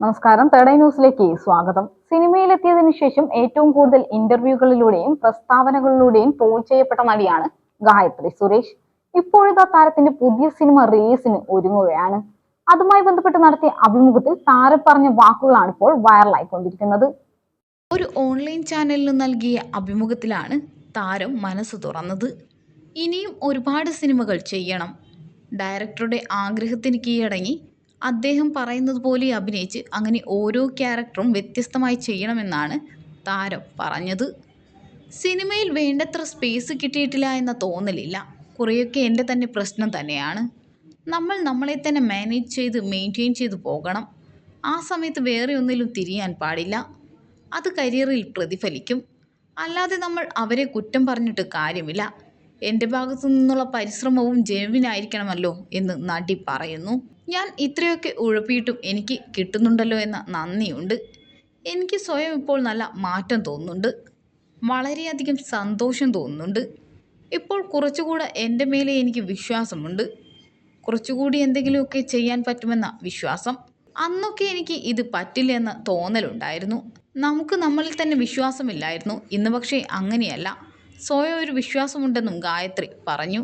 നമസ്കാരം. തേടൈ ന്യൂസിലേക്ക് സ്വാഗതം. സിനിമയിലെത്തിയതിനു ശേഷം ഏറ്റവും കൂടുതൽ ഇന്റർവ്യൂകളിലൂടെയും പ്രസ്താവനകളിലൂടെയും ട്രോൾ ചെയ്യപ്പെട്ട നടിയാണ് ഗായത്രി സുരേഷ്. ഇപ്പോഴത്തെ താരത്തിന്റെ പുതിയ സിനിമ റിലീസിന് ഒരുങ്ങുകയാണ്. അതുമായി ബന്ധപ്പെട്ട് നടത്തിയ അഭിമുഖത്തിൽ താരം പറഞ്ഞ വാക്കുകളാണ് ഇപ്പോൾ വൈറലായിക്കൊണ്ടിരിക്കുന്നത് ഒരു ഓൺലൈൻ ചാനലിന് നൽകിയ അഭിമുഖത്തിലാണ് താരം മനസ്സ് തുറന്നത്. ഇനിയും ഒരുപാട് സിനിമകൾ ചെയ്യണം. ഡയറക്ടറുടെ ആഗ്രഹത്തിന് കീഴടങ്ങി അദ്ദേഹം പറയുന്നത് പോലെ അഭിനയിച്ച് അങ്ങനെ ഓരോ ക്യാരക്ടറും വ്യത്യസ്തമായി ചെയ്യണമെന്നാണ് താരം പറഞ്ഞത്. സിനിമയിൽ വേണ്ടത്ര സ്പേസ് കിട്ടിയിട്ടില്ല എന്ന തോന്നലില്ല. കുറേയൊക്കെ എന്റെ തന്നെ പ്രശ്നം തന്നെയാണ്. നമ്മൾ നമ്മളെ തന്നെ മാനേജ് ചെയ്ത് മെയിന്റെയിൻ ചെയ്ത് പോകണം. ആ സമയത്ത് വേറെ ഒന്നിലും തിരിയാൻ പാടില്ല. അത് കരിയറിൽ പ്രതിഫലിക്കും. അല്ലാതെ നമ്മൾ അവരെ കുറ്റം പറഞ്ഞിട്ട് കാര്യമില്ല. എന്റെ ഭാഗത്തു നിന്നുള്ള പരിശ്രമവും ജെനുവിനായിരിക്കണമല്ലോ എന്ന് നടി പറയുന്നു. ഞാൻ ഇത്രയൊക്കെ ഉഴപ്പിയിട്ടും എനിക്ക് കിട്ടുന്നുണ്ടല്ലോ എന്ന നന്ദിയുണ്ട്. എനിക്ക് സ്വയം ഇപ്പോൾ നല്ല മാറ്റം തോന്നുന്നുണ്ട്. വളരെയധികം സന്തോഷം തോന്നുന്നുണ്ട്. ഇപ്പോൾ കുറച്ചുകൂടെ എന്റെ മേലെ എനിക്ക് വിശ്വാസമുണ്ട്. കുറച്ചുകൂടി എന്തെങ്കിലുമൊക്കെ ചെയ്യാൻ പറ്റുമെന്ന വിശ്വാസം. അന്നൊക്കെ എനിക്ക് ഇത് പറ്റില്ല എന്ന തോന്നലുണ്ടായിരുന്നു. നമുക്ക് നമ്മളിൽ തന്നെ വിശ്വാസമില്ലായിരുന്നു. ഇന്ന് പക്ഷേ അങ്ങനെയല്ല. സ്വയം ഒരു വിശ്വാസമുണ്ടെന്നും ഗായത്രി പറഞ്ഞു.